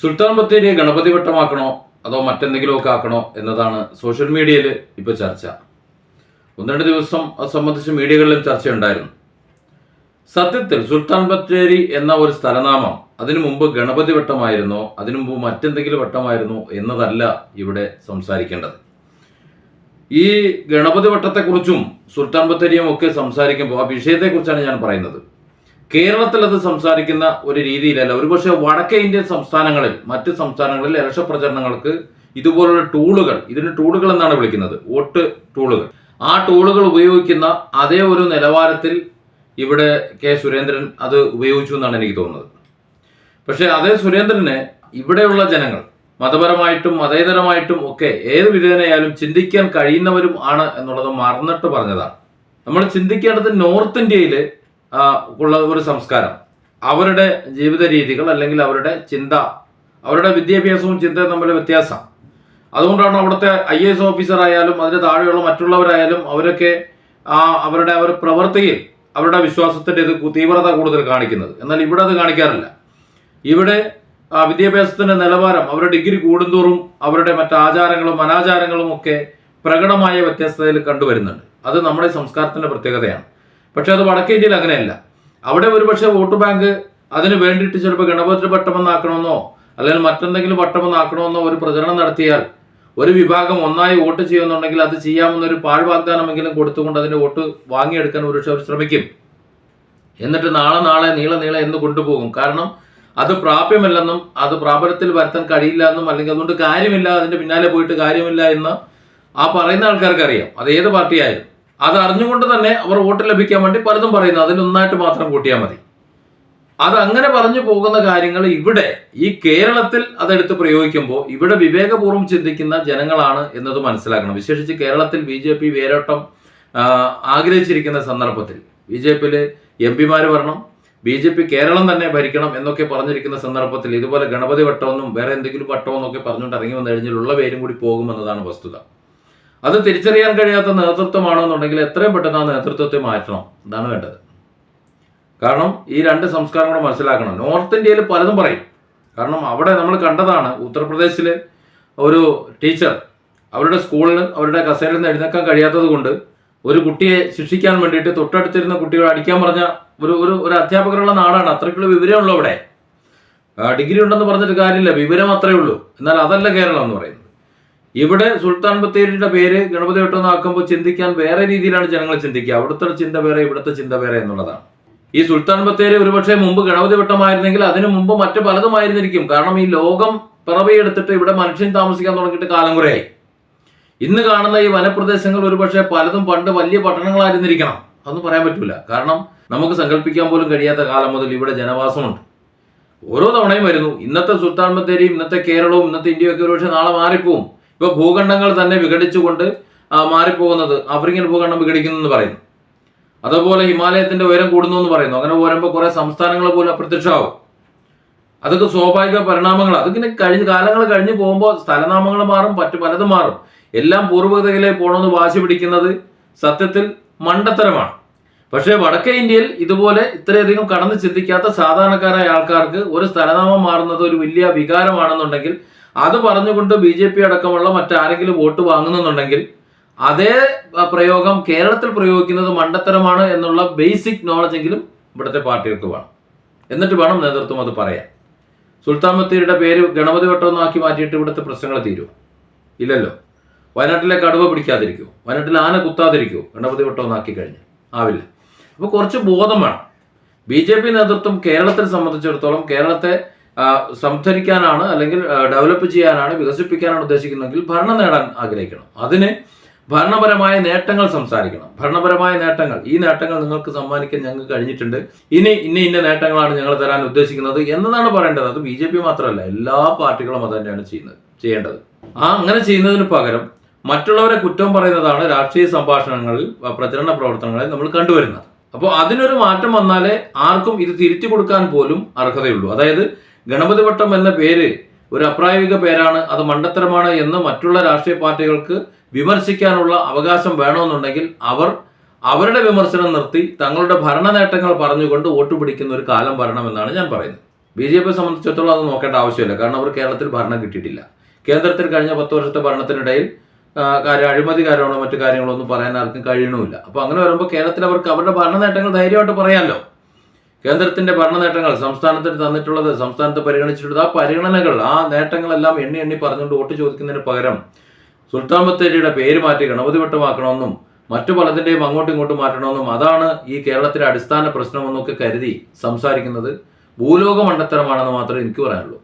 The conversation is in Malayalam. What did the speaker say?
സുൽത്താൻ ബത്തേരിയെ ഗണപതി വട്ടമാക്കണോ അതോ മറ്റെന്തെങ്കിലുമൊക്കെ ആക്കണോ എന്നതാണ് സോഷ്യൽ മീഡിയയിൽ ഇപ്പോൾ ചർച്ച. ഒന്ന് രണ്ട് ദിവസം അത് സംബന്ധിച്ച് മീഡിയകളിലും ചർച്ചയുണ്ടായിരുന്നു. സത്യത്തിൽ സുൽത്താൻ ബത്തേരി എന്ന ഒരു സ്ഥലനാമം അതിനു മുമ്പ് ഗണപതി വട്ടമായിരുന്നോ അതിനു മുമ്പ് മറ്റെന്തെങ്കിലും വട്ടമായിരുന്നോ എന്നതല്ല ഇവിടെ സംസാരിക്കേണ്ടത്. ഈ ഗണപതി വട്ടത്തെക്കുറിച്ചും സുൽത്താൻ ബത്തേരിയും ഒക്കെ സംസാരിക്കുമ്പോൾ ആ വിഷയത്തെക്കുറിച്ചാണ് ഞാൻ പറയുന്നത്. കേരളത്തിൽ അത് സംസാരിക്കുന്ന ഒരു രീതിയിലല്ല. ഒരുപക്ഷെ വടക്കേ ഇന്ത്യൻ സംസ്ഥാനങ്ങളിൽ മറ്റ് സംസ്ഥാനങ്ങളിൽ ഇലക്ഷൻ പ്രചരണങ്ങൾക്ക് ഇതുപോലുള്ള ടൂളുകൾ ഇതിന് ടൂളുകൾ എന്നാണ് വിളിക്കുന്നത്. വോട്ട് ടൂളുകൾ. ആ ടൂളുകൾ ഉപയോഗിക്കുന്ന അതേ ഒരു നിലവാരത്തിൽ ഇവിടെ കെ സുരേന്ദ്രൻ അത് ഉപയോഗിച്ചു എന്നാണ് എനിക്ക് തോന്നുന്നത്. പക്ഷേ അതേ സുരേന്ദ്രനെ ഇവിടെയുള്ള ജനങ്ങൾ മതപരമായിട്ടും മതേതരമായിട്ടും ഒക്കെ ഏത് വിധേനയായാലും ചിന്തിക്കാൻ കഴിയുന്നവരും ആണ് എന്നുള്ളത് മറന്നിട്ട് പറഞ്ഞതാണ്. നമ്മൾ ചിന്തിക്കേണ്ടത് നോർത്ത് ഇന്ത്യയിൽ ഉള്ള ഒരു സംസ്കാരം. അവരുടെ ജീവിത രീതികൾ അല്ലെങ്കിൽ അവരുടെ ചിന്ത അവരുടെ വിദ്യാഭ്യാസവും ചിന്തയും തമ്മിൽ വ്യത്യാസം. അതുകൊണ്ടാണ് അവിടുത്തെ ഐ എസ് ഓഫീസർ ആയാലും അതിന് താഴെയുള്ള മറ്റുള്ളവരായാലും അവരൊക്കെ ആ അവരുടെ അവർ പ്രവൃത്തിയിൽ അവരുടെ വിശ്വാസത്തിന്റെ ഇത് തീവ്രത കൂടുതൽ കാണിക്കുന്നത്. എന്നാൽ ഇവിടെ അത് കാണിക്കാറില്ല. ഇവിടെ ആ, വിദ്യാഭ്യാസത്തിന്റെ നിലവാരം അവരുടെ ഡിഗ്രി കൂടുന്തോറും അവരുടെ മറ്റ് ആചാരങ്ങളും അനാചാരങ്ങളും ഒക്കെ പ്രകടമായ വ്യത്യസ്തതയിൽ കണ്ടുവരുന്നുണ്ട്. അത് നമ്മുടെ സംസ്കാരത്തിന്റെ പ്രത്യേകതയാണ്. പക്ഷെ അത് വടക്കേ ഇന്ത്യയിൽ അങ്ങനെയല്ല. അവിടെ ഒരുപക്ഷെ വോട്ട് ബാങ്ക് അതിന് വേണ്ടിയിട്ട് ചിലപ്പോൾ ഗണപതി പട്ടമെന്നാക്കണമെന്നോ അല്ലെങ്കിൽ മറ്റെന്തെങ്കിലും പട്ടമെന്നാക്കണമെന്നോ ഒരു പ്രചരണം നടത്തിയാൽ ഒരു വിഭാഗം ഒന്നായി വോട്ട് ചെയ്യുന്നുണ്ടെങ്കിൽ അത് ചെയ്യാമെന്നൊരു പാഴ് വാഗ്ദാനമെങ്കിലും കൊടുത്തുകൊണ്ട് അതിന്റെ വോട്ട് വാങ്ങിയെടുക്കാൻ ഒരുപക്ഷെ ശ്രമിക്കും. എന്നിട്ട് നാളെ നാളെ നീളെ നീളെ എന്ന് കൊണ്ടുപോകും. കാരണം അത് പ്രാപ്യമല്ലെന്നും അത് പ്രാബല്യത്തിൽ വരുത്താൻ കഴിയില്ല എന്നും അല്ലെങ്കിൽ അതുകൊണ്ട് കാര്യമില്ല അതിന്റെ പിന്നാലെ പോയിട്ട് കാര്യമില്ല എന്ന് ആ പറയുന്ന ആൾക്കാർക്ക് അറിയാം അത് ഏത് പാർട്ടിയായാലും. അത് അറിഞ്ഞുകൊണ്ട് തന്നെ അവർ വോട്ട് ലഭിക്കാൻ വേണ്ടി പലതും പറയുന്നു. അതിലൊന്നായിട്ട് മാത്രം കൂട്ടിയാൽ മതി. അത് അങ്ങനെ പറഞ്ഞു പോകുന്ന കാര്യങ്ങൾ ഇവിടെ ഈ കേരളത്തിൽ അതെടുത്ത് പ്രയോഗിക്കുമ്പോൾ ഇവിടെ വിവേകപൂർവം ചിന്തിക്കുന്ന ജനങ്ങളാണ് എന്നത് മനസ്സിലാക്കണം. വിശേഷിച്ച് കേരളത്തിൽ ബി ജെ പി വേരോട്ടം ആഗ്രഹിച്ചിരിക്കുന്ന സന്ദർഭത്തിൽ ബി ജെ പിയിൽ എം പിമാർ വരണം ബി ജെ പി കേരളം തന്നെ ഭരിക്കണം എന്നൊക്കെ പറഞ്ഞിരിക്കുന്ന സന്ദർഭത്തിൽ ഇതുപോലെ ഗണപതി വട്ടമെന്നും വേറെ എന്തെങ്കിലും വട്ടമെന്നൊക്കെ പറഞ്ഞുകൊണ്ട് ഇറങ്ങി വന്നു കഴിഞ്ഞാൽ ഉള്ള പേരും കൂടി പോകുമെന്നതാണ് വസ്തുത. അത് തിരിച്ചറിയാൻ കഴിയാത്ത നേതൃത്വമാണെന്നുണ്ടെങ്കിൽ എത്രയും പെട്ടെന്ന് ആ നേതൃത്വത്തെ മാറ്റണം. ഇതാണ് വേണ്ടത്. കാരണം ഈ രണ്ട് സംസ്കാരം കൂടെ മനസ്സിലാക്കണം. നോർത്ത് ഇന്ത്യയിൽ പലതും പറയും. കാരണം അവിടെ നമ്മൾ കണ്ടതാണ് ഉത്തർപ്രദേശിൽ ഒരു ടീച്ചർ അവരുടെ സ്കൂളിൽ അവരുടെ കസേരയിൽ നിന്ന് എഴുന്നേക്കാൻ കഴിയാത്തത് കൊണ്ട് ഒരു കുട്ടിയെ ശിക്ഷിക്കാൻ വേണ്ടിയിട്ട് തൊട്ടടുത്തിരുന്ന കുട്ടികളെ അടിക്കാൻ പറഞ്ഞ ഒരു ഒരു ഒരു അധ്യാപകരുള്ള നാടാണ്. അത്രയ്ക്കുള്ള വിവരമുള്ളൂ അവിടെ. ഡിഗ്രി ഉണ്ടെന്ന് പറഞ്ഞിട്ട് കാര്യമില്ല. വിവരം അത്രയേ ഉള്ളൂ. എന്നാൽ അതല്ല കേരളം എന്ന് പറയുന്നത്. ഇവിടെ സുൽത്താൻ ബത്തേരിയുടെ പേര് ഗണപതി വട്ടമെന്നാക്കുമ്പോൾ ചിന്തിക്കാൻ വേറെ രീതിയിലാണ് ജനങ്ങൾ ചിന്തിക്കുക. അവിടുത്തെ ചിന്ത വേറെ ഇവിടുത്തെ ചിന്ത വേറെ എന്നുള്ളതാണ്. ഈ സുൽത്താൻ ബത്തേരി ഒരുപക്ഷെ മുമ്പ് ഗണപതി വട്ടമായിരുന്നെങ്കിൽ അതിനു മുമ്പ് മറ്റു പലതുമായിരുന്നിരിക്കും. കാരണം ഈ ലോകം പിറവിയെടുത്തിട്ട് ഇവിടെ മനുഷ്യൻ താമസിക്കാൻ തുടങ്ങിയിട്ട് കാലം കുറയായി. ഇന്ന് കാണുന്ന ഈ വനപ്രദേശങ്ങൾ ഒരുപക്ഷെ പലതും പണ്ട് വലിയ പട്ടണങ്ങളായിരുന്നിരിക്കണം. അതൊന്നും പറയാൻ പറ്റില്ല കാരണം നമുക്ക് സങ്കല്പിക്കാൻ പോലും കഴിയാത്ത കാലം മുതൽ ഇവിടെ ജനവാസമുണ്ട്. ഓരോ തവണയും വരുന്നു. ഇന്നത്തെ സുൽത്താൻ ബത്തേരിയും ഇന്നത്തെ കേരളവും ഇന്നത്തെ ഇന്ത്യയൊക്കെ ഒരുപക്ഷെ നാളെ മാറിപ്പോവും. ഇപ്പൊ ഭൂഖണ്ഡങ്ങൾ തന്നെ വിഘടിച്ചുകൊണ്ട് മാറിപ്പോകുന്നത് ആഫ്രിക്കൻ ഭൂഖണ്ഡം വിഘടിക്കുന്നു എന്ന് പറയുന്നു. അതുപോലെ ഹിമാലയത്തിന്റെ ഉയരം കൂടുന്നു എന്ന് പറയുന്നു. അങ്ങനെ വരുമ്പോൾ കുറെ സംസ്ഥാനങ്ങൾ പോലും അപ്രത്യക്ഷമാവും. അതൊക്കെ സ്വാഭാവിക പരിണാമങ്ങൾ അതിങ്ങനെ കഴിഞ്ഞ കാലങ്ങൾ കഴിഞ്ഞ് പോകുമ്പോൾ സ്ഥലനാമങ്ങൾ മാറും മറ്റു പലതും മാറും. എല്ലാം പൂർവതയിലേക്ക് പോകണമെന്ന് വാശി പിടിക്കുന്നത് സത്യത്തിൽ മണ്ടത്തരമാണ്. പക്ഷേ വടക്കേ ഇന്ത്യയിൽ ഇതുപോലെ ഇത്രയധികം കടന്നു ചിന്തിക്കാത്ത സാധാരണക്കാരായ ആൾക്കാർക്ക് ഒരു സ്ഥലനാമം മാറുന്നത് ഒരു വലിയ വികാരമാണെന്നുണ്ടെങ്കിൽ അത് പറഞ്ഞുകൊണ്ട് ബി ജെ പി അടക്കമുള്ള മറ്റാരെങ്കിലും വോട്ട് വാങ്ങുന്നുണ്ടെങ്കിൽ അതേ പ്രയോഗം കേരളത്തിൽ പ്രയോഗിക്കുന്നത് മണ്ടത്തരമാണ് എന്നുള്ള ബേസിക് നോളജ് എങ്കിലും ഇവിടുത്തെ പാർട്ടികൾക്ക് വേണം. എന്നിട്ട് വേണം നേതൃത്വം അത് പറയാൻ. സുൽത്താൻ ബത്തേരിയുടെ പേര് ഗണപതി വട്ടമൊന്നാക്കി മാറ്റിയിട്ട് ഇവിടുത്തെ പ്രശ്നങ്ങൾ തീരുമോ ഇല്ലല്ലോ. വയനാട്ടിലെ കടുവ പിടിക്കാതിരിക്കുമോ വയനാട്ടിൽ ആന കുത്താതിരിക്കുമോ ഗണപതി വട്ടമൊന്നാക്കി കഴിഞ്ഞ്. ആവില്ല. അപ്പോൾ കുറച്ച് ബോധം വേണം. ബി ജെ പി നേതൃത്വം കേരളത്തിൽ സംബന്ധിച്ചിടത്തോളം കേരളത്തെ ആ, സംധരിക്കാനാണ് അല്ലെങ്കിൽ ഡെവലപ്പ് ചെയ്യാനാണ് വികസിപ്പിക്കാനാണ് ഉദ്ദേശിക്കുന്നതെങ്കിൽ ഭരണം നേടാൻ ആഗ്രഹിക്കണം. അതിന് ഭരണപരമായ നേട്ടങ്ങൾ സംസാരിക്കണം. ഭരണപരമായ നേട്ടങ്ങൾ. ഈ നേട്ടങ്ങൾ നിങ്ങൾക്ക് സമ്മാനിക്കാൻ ഞങ്ങൾക്ക് കഴിഞ്ഞിട്ടുണ്ട്. ഇനി ഇന്ന ഇന്ന നേട്ടങ്ങളാണ് ഞങ്ങൾ തരാൻ ഉദ്ദേശിക്കുന്നത് എന്നതാണ് പറയേണ്ടത്. അത് ബി ജെ പി മാത്രമല്ല എല്ലാ പാർട്ടികളും അത് തന്നെയാണ് ചെയ്യുന്നത് ചെയ്യേണ്ടത്. ആ അങ്ങനെ ചെയ്യുന്നതിന് പകരം മറ്റുള്ളവരെ കുറ്റം പറയുന്നതാണ് രാഷ്ട്രീയ സംഭാഷണങ്ങളിൽ പ്രചരണ പ്രവർത്തനങ്ങളിൽ നമ്മൾ കണ്ടുവരുന്നത്. അപ്പോൾ അതിനൊരു മാറ്റം വന്നാലേ ആർക്കും ഇത് തിരിച്ചു കൊടുക്കാൻ പോലും അർഹതയുള്ളൂ. അതായത് ഗണപതി വട്ടം എന്ന പേര് ഒരു അപ്രായോഗിക പേരാണ്. അത് മണ്ടത്തരമാണ് എന്ന് മറ്റുള്ള രാഷ്ട്രീയ പാർട്ടികൾക്ക് വിമർശിക്കാനുള്ള അവകാശം വേണമെന്നുണ്ടെങ്കിൽ അവർ അവരുടെ വിമർശനം നിർത്തി തങ്ങളുടെ ഭരണ നേട്ടങ്ങൾ പറഞ്ഞുകൊണ്ട് വോട്ട് പിടിക്കുന്ന ഒരു കാലം വരണമെന്നാണ് ഞാൻ പറയുന്നത്. ബി ജെ പിയെ സംബന്ധിച്ചിടത്തോളം അത് നോക്കേണ്ട ആവശ്യമില്ല. കാരണം അവർ കേരളത്തിൽ ഭരണം കിട്ടിയിട്ടില്ല. കേന്ദ്രത്തിൽ കഴിഞ്ഞ പത്ത് വർഷത്തെ ഭരണത്തിനിടയിൽ കാര്യം അഴിമതി കാര്യമാണോ മറ്റു കാര്യങ്ങളോ ഒന്നും പറയാൻ ആർക്കും കഴിയണമില്ല. അപ്പോൾ അങ്ങനെ വരുമ്പോൾ കേരളത്തിൽ അവർക്ക് അവരുടെ ഭരണ നേട്ടങ്ങൾ ധൈര്യമായിട്ട് പറയാമല്ലോ കേന്ദ്രത്തിന്റെ ഭരണ നേട്ടങ്ങൾ സംസ്ഥാനത്തിന് തന്നിട്ടുള്ളത് സംസ്ഥാനത്ത് പരിഗണിച്ചിട്ടുള്ളത് ആ പരിഗണനകൾ ആ നേട്ടങ്ങളെല്ലാം എണ്ണി എണ്ണി പറഞ്ഞുകൊണ്ട് വോട്ട് ചോദിക്കുന്നതിന് പകരം സുൽത്താൻ ബത്തേരിയുടെ പേര് മാറ്റി ഗണപതി വട്ടമാക്കണമെന്നും മറ്റു പലതിന്റെയും അങ്ങോട്ടും ഇങ്ങോട്ടും മാറ്റണമെന്നും അതാണ് ഈ കേരളത്തിലെ അടിസ്ഥാന പ്രശ്നമെന്നൊക്കെ കരുതി സംസാരിക്കുന്നത്. ഭൂലോക മണ്ടത്തരമാണെന്ന് മാത്രമേ എനിക്ക് പറയാനുള്ളൂ.